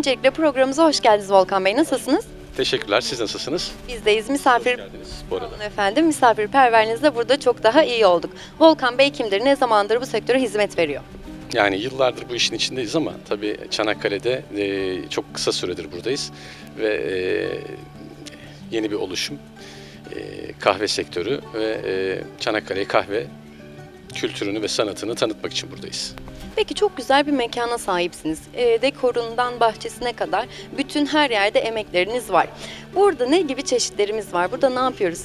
Öncelikle programımıza hoş geldiniz Volkan Bey. Nasılsınız? Teşekkürler. Siz nasılsınız? Bizdeyiz. Misafir Hoş geldiniz bu arada. Efendim. Misafirperverliğinizle burada çok daha iyi olduk. Volkan Bey kimdir? Ne zamandır bu sektöre hizmet veriyor? Yani yıllardır bu işin içindeyiz ama tabii Çanakkale'de e, çok kısa süredir buradayız ve e, yeni bir oluşum e, kahve sektörü ve e, Çanakkale kahve kültürünü ve sanatını tanıtmak için buradayız. Peki çok güzel bir mekana sahipsiniz. E, dekorundan bahçesine kadar bütün her yerde emekleriniz var. Burada ne gibi çeşitlerimiz var? Burada ne yapıyoruz?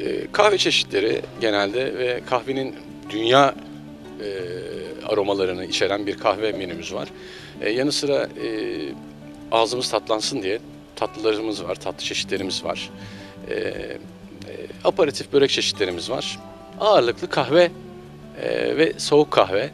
E, kahve çeşitleri genelde ve kahvenin dünya e, aromalarını içeren bir kahve menümüz var. E, yanı sıra e, ağzımız tatlansın diye tatlılarımız var, tatlı çeşitlerimiz var. E, e, aparatif börek çeşitlerimiz var. Ağırlıklı kahve e, ve soğuk kahve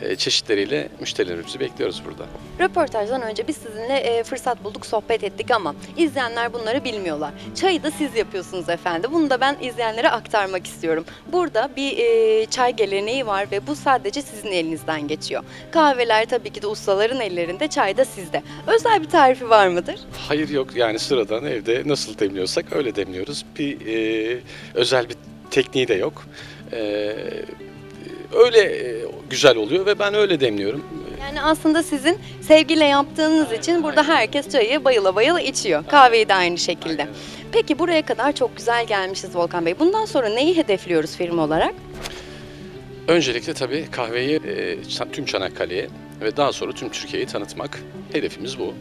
e, çeşitleriyle müşterilerimizi bekliyoruz burada. Röportajdan önce biz sizinle e, fırsat bulduk, sohbet ettik ama izleyenler bunları bilmiyorlar. Çayı da siz yapıyorsunuz efendim. Bunu da ben izleyenlere aktarmak istiyorum. Burada bir e, çay geleneği var ve bu sadece sizin elinizden geçiyor. Kahveler tabii ki de ustaların ellerinde, çay da sizde. Özel bir tarifi var mıdır? Hayır yok yani sıradan evde nasıl demliyorsak öyle demliyoruz. Bir e, özel bir tekniği de yok. E, öyle e, güzel oluyor ve ben öyle demliyorum. Yani aslında sizin sevgiyle yaptığınız için burada herkes çayı bayıla bayıla içiyor. Kahveyi de aynı şekilde. Aynen. Peki buraya kadar çok güzel gelmişiz Volkan Bey. Bundan sonra neyi hedefliyoruz firma olarak? Öncelikle tabii kahveyi e, tüm Çanakkale'ye ve daha sonra tüm Türkiye'yi tanıtmak hedefimiz bu.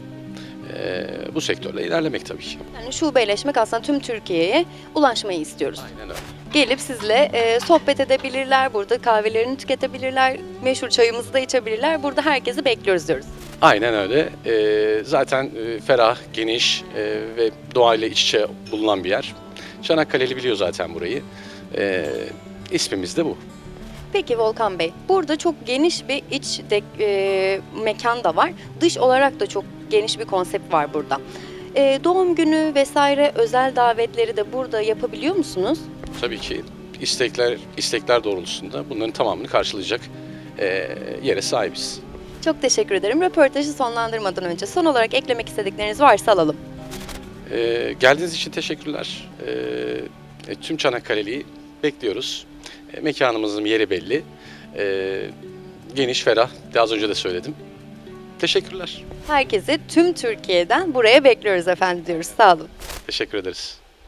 E, bu sektörle ilerlemek tabii ki. Yani şubeleşmek aslında tüm Türkiye'ye ulaşmayı istiyoruz. Aynen öyle. Gelip sizle e, sohbet edebilirler, burada kahvelerini tüketebilirler, meşhur çayımızı da içebilirler. Burada herkesi bekliyoruz diyoruz. Aynen öyle. E, zaten e, ferah, geniş e, ve doğayla iç içe bulunan bir yer. Çanakkale'li biliyor zaten burayı. E, ismimiz de bu. Peki Volkan Bey, burada çok geniş bir iç de, e, mekan da var. Dış olarak da çok geniş bir konsept var burada. E, doğum günü vesaire özel davetleri de burada yapabiliyor musunuz? Tabii ki istekler istekler doğrultusunda bunların tamamını karşılayacak e, yere sahibiz. Çok teşekkür ederim. Röportajı sonlandırmadan önce son olarak eklemek istedikleriniz varsa alalım. E, geldiğiniz için teşekkürler. E, tüm Çanakkale'liyi bekliyoruz. E, mekanımızın yeri belli. E, geniş, ferah. Daha az önce de söyledim. Teşekkürler. Herkesi tüm Türkiye'den buraya bekliyoruz efendim diyoruz. Sağ olun. Teşekkür ederiz.